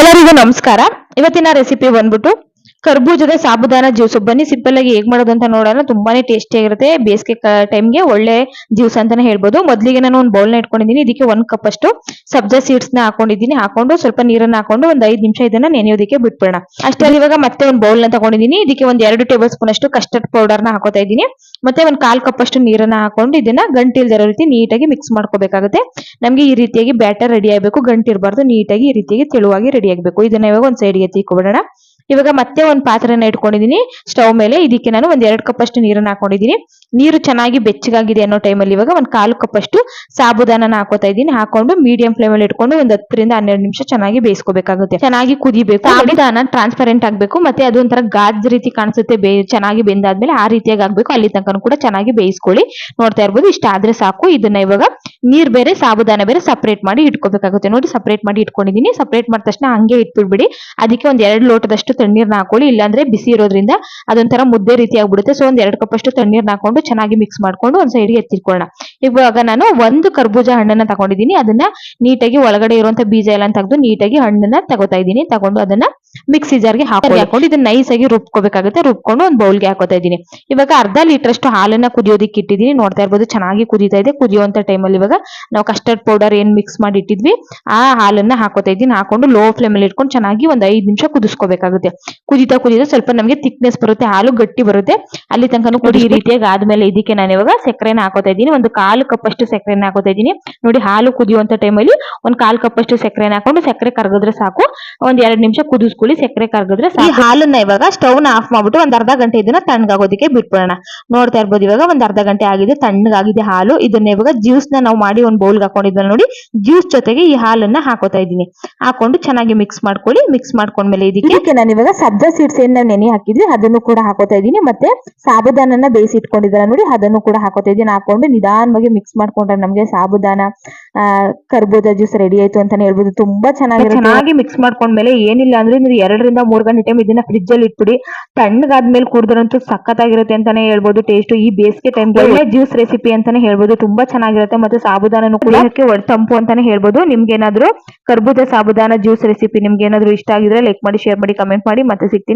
ಎಲ್ಲರಿಗೂ ನಮಸ್ಕಾರ. ಇವತ್ತಿನ ರೆಸಿಪಿ ಬಂದ್ಬಿಟ್ಟು ಕರ್ಬೂಜದ ಸಾಬುದಾನ ಜ್ಯೂಸು. ಬನ್ನಿ ಸಿಂಪಲ್ ಆಗಿ ಹೇಗ್ ಮಾಡೋದು ಅಂತ ನೋಡೋಣ. ತುಂಬಾನೇ ಟೇಸ್ಟಿ ಆಗಿರುತ್ತೆ. ಬೇಸಿಗೆ ಟೈಮ್ಗೆ ಒಳ್ಳೆ ಜ್ಯೂಸ್ ಅಂತಾನೆ ಹೇಳ್ಬೋದು. ಮೊದಲಿಗೆ ನಾನು ಒಂದು ಬೌಲ್ನ ಇಟ್ಕೊಂಡಿದ್ದೀನಿ. ಇದಕ್ಕೆ ಒಂದ್ ಕಪ್ ಅಷ್ಟು ಸಬ್ಜಾ ಸೀಡ್ಸ್ನ ಹಾಕೊಂಡಿದ್ದೀನಿ. ಹಾಕೊಂಡು ಸ್ವಲ್ಪ ನೀರನ್ನ ಹಾಕೊಂಡು ಒಂದ್ ಐದು ನಿಮಿಷ ಇದನ್ನ ನೆನೆಯೋದಕ್ಕೆ ಬಿಟ್ಬಿಡೋಣ. ಅಷ್ಟರಲ್ಲಿ ಇವಾಗ ಮತ್ತೆ ಒಂದು ಬೌಲ್ನ ತಗೊಂಡಿದ್ದೀನಿ. ಇದಕ್ಕೆ ಒಂದ್ ಎರಡು ಟೇಬಲ್ ಸ್ಪೂನ್ ಅಷ್ಟು ಕಸ್ಟರ್ಡ್ ಪೌಡರ್ನ ಹಾಕೋತಾ ಇದ್ದೀನಿ. ಮತ್ತೆ ಒಂದ್ ಕಾಲ್ ಕಪ್ ಅಷ್ಟು ನೀರನ್ನ ಹಾಕೊಂಡು ಇದನ್ನ ಗಂಟಿಲ್ದಿರೋ ರೀತಿ ನೀಟಾಗಿ ಮಿಕ್ಸ್ ಮಾಡ್ಕೋಬೇಕಾಗುತ್ತೆ. ನಮ್ಗೆ ಈ ರೀತಿಯಾಗಿ ಬ್ಯಾಟರ್ ರೆಡಿ ಆಗಬೇಕು. ಗಂಟಿರಬಾರ್ದು. ನೀಟಾಗಿ ಈ ರೀತಿಯಾಗಿ ತೆಳುವಾಗಿ ರೆಡಿ ಆಗಬೇಕು. ಇದನ್ನ ಇವಾಗ ಒಂದ್ ಸೈಡ್ಗೆ ಎತ್ತಿಕೊಬಿಡೋಣ ಇವಾಗ ಮತ್ತೆ ಒಂದು ಪಾತ್ರೆನ ಇಟ್ಕೊಂಡಿದ್ದೀನಿ ಸ್ಟವ್ ಮೇಲೆ ಇದಕ್ಕೆ ನಾನು ಒಂದ್ ಎರಡು ಕಪ್ ಅಷ್ಟು ನೀರನ್ನ ಹಾಕೊಂಡಿದ್ದೀನಿ ನೀರು ಚೆನ್ನಾಗಿ ಬೆಚ್ಚಗಾಗಿದೆ ಅನ್ನೋ ಟೈಮಲ್ಲಿ ಇವಾಗ ಒಂದ್ ಕಾಲು ಕಪ್ ಅಷ್ಟು ಸಾಬುದಾನನ ಹಾಕೋತಾ ಇದ್ದೀನಿ. ಹಾಕೊಂಡು ಮೀಡಿಯಂ ಫ್ಲೇಮ್ ಅಲ್ಲಿ ಇಟ್ಕೊಂಡು ಒಂದ್ ಹತ್ತರಿಂದ ಹನ್ನೆರಡು ನಿಮಿಷ ಚೆನ್ನಾಗಿ ಬೇಯಿಸ್ಕೋಬೇಕಾಗುತ್ತೆ. ಚೆನ್ನಾಗಿ ಕುದಿಬೇಕು. ಸಾಬುದಾನ ಟ್ರಾನ್ಸ್ಪರೆಂಟ್ ಆಗ್ಬೇಕು. ಮತ್ತೆ ಅದು ಒಂಥರ ಗಾಜ್ ರೀತಿ ಕಾಣಿಸುತ್ತೆ. ಚೆನ್ನಾಗಿ ಬೆಂದಾದ್ಮೇಲೆ ಆ ರೀತಿಯಾಗಿ ಆಗ್ಬೇಕು. ಅಲ್ಲಿ ತನಕ ಕೂಡ ಚೆನ್ನಾಗಿ ಬೇಯಿಸ್ಕೊಳ್ಳಿ. ನೋಡ್ತಾ ಇರ್ಬೋದು. ಇಷ್ಟ ಆದ್ರೆ ಸಾಕು. ಇದನ್ನ ಇವಾಗ ನೀರ್ ಬೇರೆ ಸಾಬುದಾನ ಬೇರೆ ಸಪರೇಟ್ ಮಾಡಿ ಇಟ್ಕೋಬೇಕಾಗುತ್ತೆ. ನೋಡಿ ಸಪರೇಟ್ ಮಾಡಿ ಇಟ್ಕೊಂಡಿದೀನಿ. ಸಪರೇಟ್ ಮಾಡಿದ ತಕ್ಷಣ ಹಂಗೆ ಇಟ್ಬಿಡ್ಬಿಡಿ. ಅದಕ್ಕೆ ಒಂದ್ ಎರಡು ಲೋಟದಷ್ಟು ತಣ್ಣೀರ್ನ ಹಾಕೊಳ್ಳಿ. ಇಲ್ಲಾಂದ್ರೆ ಬಿಸಿ ಇರೋದ್ರಿಂದ ಅದೊಂಥರ ಮುದ್ದೆ ರೀತಿ ಆಗ್ಬಿಡುತ್ತೆ ಸೊ ಒಂದ್ ಎರಡು ಕಪ್ ಅಷ್ಟು ತಣ್ಣೀರ್ನ ಹಾಕೊಂಡು ಚೆನ್ನಾಗಿ ಮಿಕ್ಸ್ ಮಾಡ್ಕೊಂಡು ಒಂದ್ ಸೈಡ್ಗೆ ಎತ್ತಿಟ್ಕೊಳ್ಳೋಣ. ಇವಾಗ ನಾನು ಒಂದು ಕರ್ಬೂಜ ಹಣ್ಣನ್ನ ತಗೊಂಡಿದ್ದೀನಿ ಅದನ್ನ ನೀಟಾಗಿ ಒಳಗಡೆ ಇರುವಂತ ಬೀಜ ಎಲ್ಲ ತೆಗೆದು ನೀಟಾಗಿ ಹಣ್ಣನ್ನ ತಗೋತಾ ಇದ್ದೀನಿ. ತಗೊಂಡು ಅದನ್ನ ಮಿಕ್ಸಿ ಜಾರ್ಗೆ ಹಾಕಿ ಹಾಕೊಂಡು ಇದನ್ನ ನೈಸ್ ಆಗಿ ರುಬ್ಕೋಬೇಕಾಗುತ್ತೆ. ರುಬ್ಕೊಂಡು ಒಂದು ಬೌಲ್ಗೆ ಹಾಕೋತಾ ಇದ್ದೀನಿ. ಇವಾಗ ಅರ್ಧ ಲೀಟರ್ ಅಷ್ಟು ಹಾಲನ್ನ ಕುದಿಯೋದಿಕ್ಕೆ ಇಟ್ಟಿದ್ದೀನಿ ನೋಡ್ತಾ ಇರ್ಬೋದು ಚೆನ್ನಾಗಿ ಕುದಿತಾ ಇದೆ. ಕುದಿಯುವಂತ ಟೈಮಲ್ಲಿ ಇವಾಗ ನಾವು ಕಸ್ಟರ್ಡ್ ಪೌಡರ್ ಏನ್ ಮಿಕ್ಸ್ ಮಾಡಿ ಇಟ್ಟಿದ್ವಿ ಆ ಹಾಲನ್ನ ಹಾಕೋತಾ ಇದ್ದೀನಿ. ಹಾಕೊಂಡು ಲೋ ಫ್ಲೇಮ್ ಅಲ್ಲಿ ಇಟ್ಕೊಂಡು ಚೆನ್ನಾಗಿ ಒಂದ್ ಐದ್ ನಿಮಿಷ ಕುದಿಸ್ಕೋಬೇಕಾಗುತ್ತೆ. ಕುದಿತಾ ಕುದಿತಾ ಸ್ವಲ್ಪ ನಮಗೆ ಥಿಕ್ನೆಸ್ ಬರುತ್ತೆ ಹಾಲು ಗಟ್ಟಿ ಬರುತ್ತೆ. ಅಲ್ಲಿ ತನಕ ಕುಡಿ ಈ ರೀತಿಯಾಗಿ ಆದ್ಮೇಲೆ ಇದಕ್ಕೆ ನಾನು ಇವಾಗ ಸಕ್ಕರೆನ ಹಾಕೋತಾ ಇದ್ದೀನಿ. ಒಂದು ಕಾಲು ಕಪ್ ಅಷ್ಟು ಸಕ್ಕರೆನ ಹಾಕೋತಾ ಇದ್ದೀನಿ. ನೋಡಿ ಹಾಲು ಕುದಿಯುವಂತ ಟೈಮಲ್ಲಿ ಒಂದ್ ಕಾಲ್ ಕಪ್ ಅಷ್ಟು ಸಕ್ಕರೆನ ಹಾಕೊಂಡು ಸಕ್ಕರೆ ಕರಗಿದ್ರೆ ಸಾಕು. ಒಂದ್ ಎರಡ್ ನಿಮಿಷ ಕುದಿಸ್ಕೊಳ್ಳಿ ಸಕ್ಕರೆ ಕರಗಿದ್ರೆ ಈ ಹಾಲನ್ನ ಇವಾಗ ಸ್ಟವ್ನ ಆಫ್ ಮಾಡ್ಬಿಟ್ಟು ಒಂದ್ ಅರ್ಧ ಗಂಟೆ ಇದನ್ನ ತಣ್ಣಗಾಗೋದಕ್ಕೆ ಬಿಟ್ಬಿಡೋಣ. ನೋಡ್ತಾ ಇರ್ಬೋದು ಇವಾಗ ಒಂದ್ ಅರ್ಧ ಗಂಟೆ ಆಗಿದೆ ತಣ್ಣಗಾಗಿದೆ ಹಾಲು. ಇದನ್ನ ಇವಾಗ ಜ್ಯೂಸ್ನ ನಾವು ಮಾಡಿ ಒಂದು ಬೌಲ್ಗೆ ಹಾಕೊಂಡಿದ್ವಲ್ಲ ನೋಡಿ ಜ್ಯೂಸ್ ಜೊತೆಗೆ ಈ ಹಾಲನ್ನ ಹಾಕೋತಾ ಇದ್ದೀನಿ. ಹಾಕೊಂಡು ಚೆನ್ನಾಗಿ ಮಿಕ್ಸ್ ಮಾಡ್ಕೊಳ್ಳಿ ಮಿಕ್ಸ್ ಮಾಡ್ಕೊಂಡ್ಮೇಲೆ ಇದಕ್ಕೆ ನಾನು ಇವಾಗ ಸಬ್ಜಾ ಸೀಡ್ಸ್ ಏನ್ ನಾವು ನೆನೆ ಹಾಕಿದ್ವಿ ಅದನ್ನು ಕೂಡ ಹಾಕೋತಾ ಇದ್ದೀನಿ. ಮತ್ತೆ ಸಾಬುದಾನನ ಬೇಯಿಸಿ ಇಟ್ಕೊಂಡಿದ್ದಾರೆ ನೋಡಿ ಅದನ್ನು ಕೂಡ ಹಾಕೋತಾ ಇದ್ದೀನಿ. ಹಾಕೊಂಡು ನಿಧಾನವಾಗಿ ಮಿಕ್ಸ್ ಮಾಡ್ಕೊಂಡ್ರೆ ನಮಗೆ ಸಾಬುದಾನ ಕರ್ಬೋದ ಕರ್ಬೂಜ ಜ್ಯೂಸ್ ರೆಡಿ ಆಯ್ತು ಅಂತಾನೆ ಹೇಳ್ಬೋದು. ತುಂಬಾ ಚೆನ್ನಾಗಿರುತ್ತೆ. ಚೆನ್ನಾಗಿ ಮಿಕ್ಸ್ ಮಾಡ್ಕೊಂಡ್ಮೇಲೆ ಏನಿಲ್ಲ ಅಂದ್ರೆ ನೀವು ಎರಡರಿಂದ ಮೂರ್ ಗಂಟೆ ಟೈಮ್ ಇದನ್ನ ಫ್ರಿಜ್ ಅಲ್ಲಿ ಇಟ್ಬಿಡಿ. ತಣ್ಣಗಾದ್ಮೇಲೆ ಕುಡಿದ್ರಂತೂ ಸಖತ್ತಾಗಿರುತ್ತೆ ಅಂತಾನೆ ಹೇಳ್ಬೋದು. ಟೇಸ್ಟ್ ಈ ಬೇಸಿಗೆ ಟೈಮ್ ಒಳ್ಳೆ ಜ್ಯೂಸ್ ರೆಸಿಪಿ ಅಂತಾನೆ ಹೇಳ್ಬೋದು. ತುಂಬಾ ಚೆನ್ನಾಗಿರುತ್ತೆ. ಮತ್ತೆ ಸಾಬುದಾನನು ಕುಡಿಯೋಕೆ ಒಳ್ಳೆ ತಂಪು ಅಂತಾನೆ ಹೇಳ್ಬೋದು. ನಿಮ್ಗೆ ಏನಾದ್ರು ಕರ್ಬೂಜ ಸಾಬುದಾನ ಜ್ಯೂಸ್ ರೆಸಿಪಿ ನಿಮ್ಗೆ ಏನಾದ್ರು ಇಷ್ಟ ಆಗಿದ್ರೆ ಲೈಕ್ ಮಾಡಿ ಶೇರ್ ಮಾಡಿ ಕಮೆಂಟ್ ಮಾಡಿ ಮತ್ತೆ ಸಿಗ್ತೀನಿ.